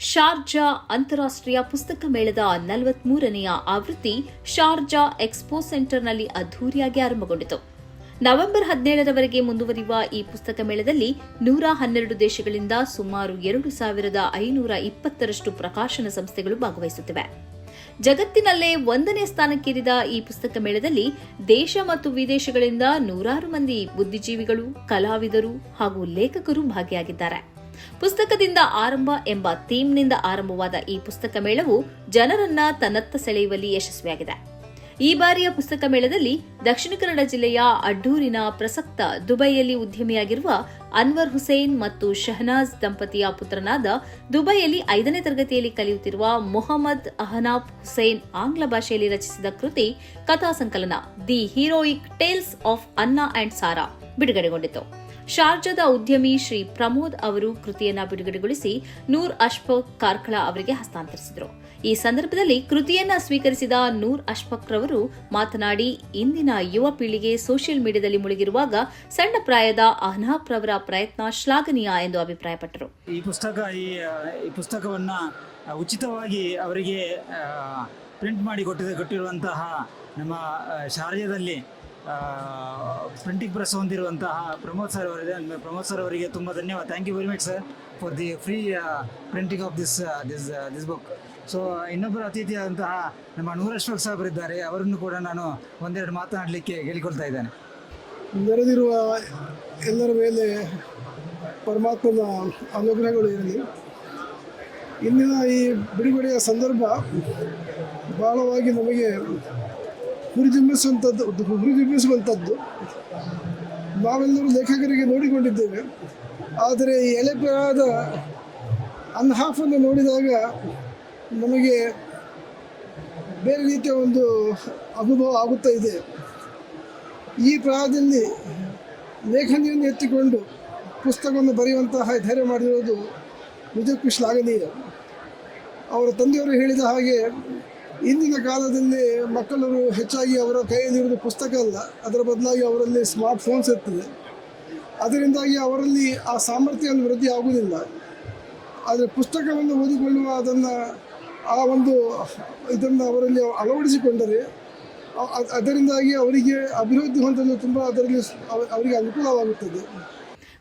Sharjah ಅಂತಾರಾಷ್ಟ್ರೀಯ ಪುಸ್ತಕ ಮೇಳದ ನಲವತ್ಮೂರನೆಯ ಆವೃತ್ತಿ ಶಾರ್ಜಾ ಎಕ್ಸ್ಪೋ ಸೆಂಟರ್ನಲ್ಲಿ ಅದ್ದೂರಿಯಾಗಿ ಆರಂಭಗೊಂಡಿತು. ನವೆಂಬರ್ ಹದಿನೇಳರವರೆಗೆ ಮುಂದುವರಿಯುವ ಈ ಪುಸ್ತಕ ಮೇಳದಲ್ಲಿ ನೂರ ಹನ್ನೆರಡು ದೇಶಗಳಿಂದ ಸುಮಾರು ಎರಡು ಸಾವಿರದ ಐನೂರ ಇಪ್ಪತ್ತರಷ್ಟು ಪ್ರಕಾಶನ ಸಂಸ್ಥೆಗಳು ಭಾಗವಹಿಸುತ್ತಿವೆ. ಜಗತ್ತಿನಲ್ಲೇ ಒಂದನೇ ಸ್ಥಾನಕ್ಕೇರಿದ ಈ ಪುಸ್ತಕ ಮೇಳದಲ್ಲಿ ದೇಶ ಮತ್ತು ವಿದೇಶಗಳಿಂದ ನೂರಾರು ಮಂದಿ ಬುದ್ಧಿಜೀವಿಗಳು, ಕಲಾವಿದರು ಹಾಗೂ ಲೇಖಕರು ಭಾಗಿಯಾಗಿದ್ದಾರೆ. ಪುಸ್ತಕದಿಂದ ಆರಂಭ ಎಂಬ ಥೀಮ್ನಿಂದ ಆರಂಭವಾದ ಈ ಪುಸ್ತಕ ಮೇಳವು ಜನರನ್ನ ತನ್ನತ್ತ ಸೆಳೆಯುವಲ್ಲಿ ಯಶಸ್ವಿಯಾಗಿದೆ. ಈ ಬಾರಿಯ ಪುಸ್ತಕ ಮೇಳದಲ್ಲಿ ದಕ್ಷಿಣ ಕನ್ನಡ ಜಿಲ್ಲೆಯ ಅಡ್ಡೂರಿನ ಪ್ರಸಕ್ತ ದುಬೈಯಲ್ಲಿ ಉದ್ಯಮಿಯಾಗಿರುವ ಅನ್ವರ್ ಹುಸೇನ್ ಮತ್ತು ಶಹನಾಜ್ ದಂಪತಿಯ ಪುತ್ರನಾದ ದುಬೈಯಲ್ಲಿ ಐದನೇ ತರಗತಿಯಲ್ಲಿ ಕಲಿಯುತ್ತಿರುವ ಮೊಹಮ್ಮದ್ ಅಹನಾಫ್ ಹುಸೇನ್ ಆಂಗ್ಲ ಭಾಷೆಯಲ್ಲಿ ರಚಿಸಿದ ಕೃತಿ ಕಥಾ ಸಂಕಲನ, the heroic tales of Anna and Sara ಬಿಡುಗಡೆಗೊಂಡಿತು. ಶಾರ್ಜಾದ ಉದ್ಯಮಿ ಶ್ರೀ ಪ್ರಮೋದ್ ಅವರು ಕೃತಿಯನ್ನ ಬಿಡುಗಡೆಗೊಳಿಸಿ ನೂರ್ ಅಶ್ಫಕ್ ಕಾರ್ಕಳ ಅವರಿಗೆ ಹಸ್ತಾಂತರಿಸಿದರು. ಈ ಸಂದರ್ಭದಲ್ಲಿ ಕೃತಿಯನ್ನ ಸ್ವೀಕರಿಸಿದ ನೂರ್ ಅಶ್ಫಕ್ ರವರು ಮಾತನಾಡಿ, ಇಂದಿನ ಯುವ ಪೀಳಿಗೆ ಸೋಷಿಯಲ್ ಮೀಡಿಯಾದಲ್ಲಿ ಮುಳುಗಿರುವಾಗ ಸಣ್ಣ ಪ್ರಾಯದ ಅಹ್ನಾಫ್ ರವರ ಪ್ರಯತ್ನ ಶ್ಲಾಘನೀಯ ಎಂದು ಅಭಿಪ್ರಾಯಪಟ್ಟರು. ಈ ಪುಸ್ತಕ, ಈ ಪುಸ್ತಕವನ್ನು ಉಚಿತವಾಗಿ ಅವರಿಗೆ ಪ್ರಿಂಟ್ ಮಾಡಿ ಕೊಟ್ಟಿದ, ಕೊಟ್ಟಿರುವಂತಹ ನಮ್ಮ ಶಾರ್ಜಾದಲ್ಲಿ ಪ್ರಿಂಟಿಂಗ್ ಪ್ರೆಸ್ ಹೊಂದಿರುವಂತಹ ಪ್ರಮೋದ್ ಸರ್ ಅವರಿದೆ. ಪ್ರಮೋದ್ ಸರ್ ಅವರಿಗೆ ತುಂಬ ಧನ್ಯವಾದ. Thank you very much sir for the free printing of this this this book so ಇನ್ನೊಬ್ಬರು ಅತಿಥಿಯಾದಂತಹ ನಮ್ಮ ನೂರಶ್ವಕ್ ಸಾಹೇಬರಿದ್ದಾರೆ ಅವರನ್ನು ಕೂಡ ನಾನು ಒಂದೆರಡು ಮಾತನಾಡಲಿಕ್ಕೆ ಹೇಳಿಕೊಳ್ತಾ ಇದ್ದೇನೆ. ನೆರೆದಿರುವ ಎಲ್ಲರ ಮೇಲೆ ಪರಮಾತ್ಮನ ಅನುಗ್ರಹಗಳು ಇರಲಿ. ಇಂದಿನ ಈ ಬಿಡುಗಡೆಯ ಸಂದರ್ಭ ಬಹಳವಾಗಿ ನಮಗೆ ಹುರಿದುಂಬಿಸುವಂಥದ್ದು ಹುರಿದುಂಬಿಸುವಂಥದ್ದು ನಾವೆಲ್ಲರೂ ಲೇಖಕರಿಗೆ ನೋಡಿಕೊಂಡಿದ್ದೇವೆ. ಆದರೆ ಈ ಎಲೆಪರಾದ ಅನ್ಹಾಫನ್ನು ನೋಡಿದಾಗ ನಮಗೆ ಬೇರೆ ರೀತಿಯ ಒಂದು ಅನುಭವ ಆಗುತ್ತಾ ಇದೆ. ಈ ಪ್ರಾಯದಲ್ಲಿ ಲೇಖನಿಯನ್ನು ಎತ್ತಿಕೊಂಡು ಪುಸ್ತಕವನ್ನು ಬರೆಯುವಂತಹ ಧೈರ್ಯ ಮಾಡಿರೋದು ನಿಜಕ್ಕೂ ಶ್ಲಾಘನೀಯ. ಅವರ ತಂದೆಯವರು ಹೇಳಿದ ಹಾಗೆ ಇಂದಿನ ಕಾಲದಲ್ಲಿ ಮಕ್ಕಳು ಹೆಚ್ಚಾಗಿ ಅವರ ಕೈಯಲ್ಲಿರುವುದು ಪುಸ್ತಕ ಅಲ್ಲ. ಅದರ ಬದಲಾಗಿ ಅವರಲ್ಲಿ ಸ್ಮಾರ್ಟ್ ಫೋನ್ಸ್ ಇರ್ತದೆ. ಅದರಿಂದಾಗಿ ಅವರಲ್ಲಿ ಆ ಸಾಮರ್ಥ್ಯವನ್ನು ವೃದ್ಧಿ ಆಗುವುದಿಲ್ಲ. ಆದರೆ ಪುಸ್ತಕವನ್ನು ಓದಿಕೊಳ್ಳುವ ಅದನ್ನು ಆ ಒಂದು ಇದನ್ನು ಅವರಲ್ಲಿ ಅಳವಡಿಸಿಕೊಂಡರೆ ಅದರಿಂದಾಗಿ ಅವರಿಗೆ ಅಭಿವೃದ್ಧಿ ಹೊಂದಲು ತುಂಬ ಅದರಲ್ಲಿ ಅವರಿಗೆ ಅನುಕೂಲವಾಗುತ್ತದೆ.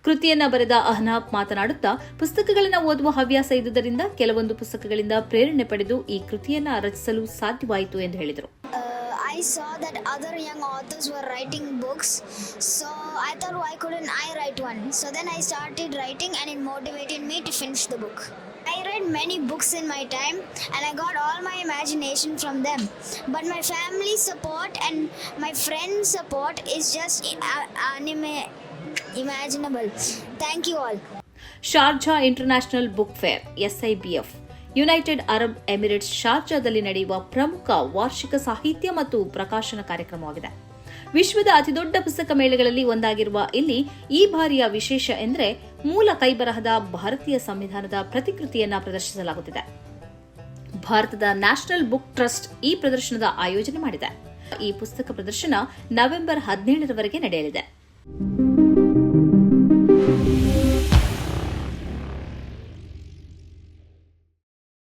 ಕೃತಿಯನ್ನ ಬರೆದ ಅಹ್ನಾಬ್ ಮಾತನಾಡುತ್ತಾ ಪುಸ್ತಕಗಳನ್ನ ಓದುವ ಹವ್ಯಾಸ ಇದ್ದುದರಿಂದ ಕೆಲವೊಂದು ಪುಸ್ತಕಗಳಿಂದ ಪ್ರೇರಣೆ ಪಡೆದು ಈ ಕೃತಿಯನ್ನ ರಚಿಸಲು ಸಾಧ್ಯವಾಯಿತು ಎಂದು ಹೇಳಿದರು uh, I saw that other young authors were writing books, so I thought, why couldn't I write one? So then I started writing, and it motivated me to finish the book. I read many books in my time, and I got all my imagination from them. But my family support and my friends' support is just uh, anime imaginable. Thank you all Sharjah international book fair, SIBF. United Arab Emirates ಶಾರ್ಜಾದಲ್ಲಿ ನಡೆಯುವ ಪ್ರಮುಖ ವಾರ್ಷಿಕ ಸಾಹಿತ್ಯ ಮತ್ತು ಪ್ರಕಾಶನ ಕಾರ್ಯಕ್ರಮವಾಗಿದೆ. ವಿಶ್ವದ ಅತಿದೊಡ್ಡ ಪುಸ್ತಕ ಮೇಳಗಳಲ್ಲಿ ಒಂದಾಗಿರುವ ಇಲ್ಲಿ ಈ ಬಾರಿಯ ವಿಶೇಷ ಎಂದರೆ ಮೂಲ ಕೈಬರಹದ ಭಾರತೀಯ ಸಂವಿಧಾನದ ಪ್ರತಿಕೃತಿಯನ್ನ ಪ್ರದರ್ಶಿಸಲಾಗುತ್ತಿದೆ. ಭಾರತದ ನ್ಯಾಷನಲ್ ಬುಕ್ ಟ್ರಸ್ಟ್ ಈ ಪ್ರದರ್ಶನದ ಆಯೋಜನೆ ಮಾಡಿದೆ. ಈ ಪುಸ್ತಕ ಪ್ರದರ್ಶನ ನವೆಂಬರ್ ಹದಿನೇಳರವರೆಗೆ ನಡೆಯಲಿದೆ.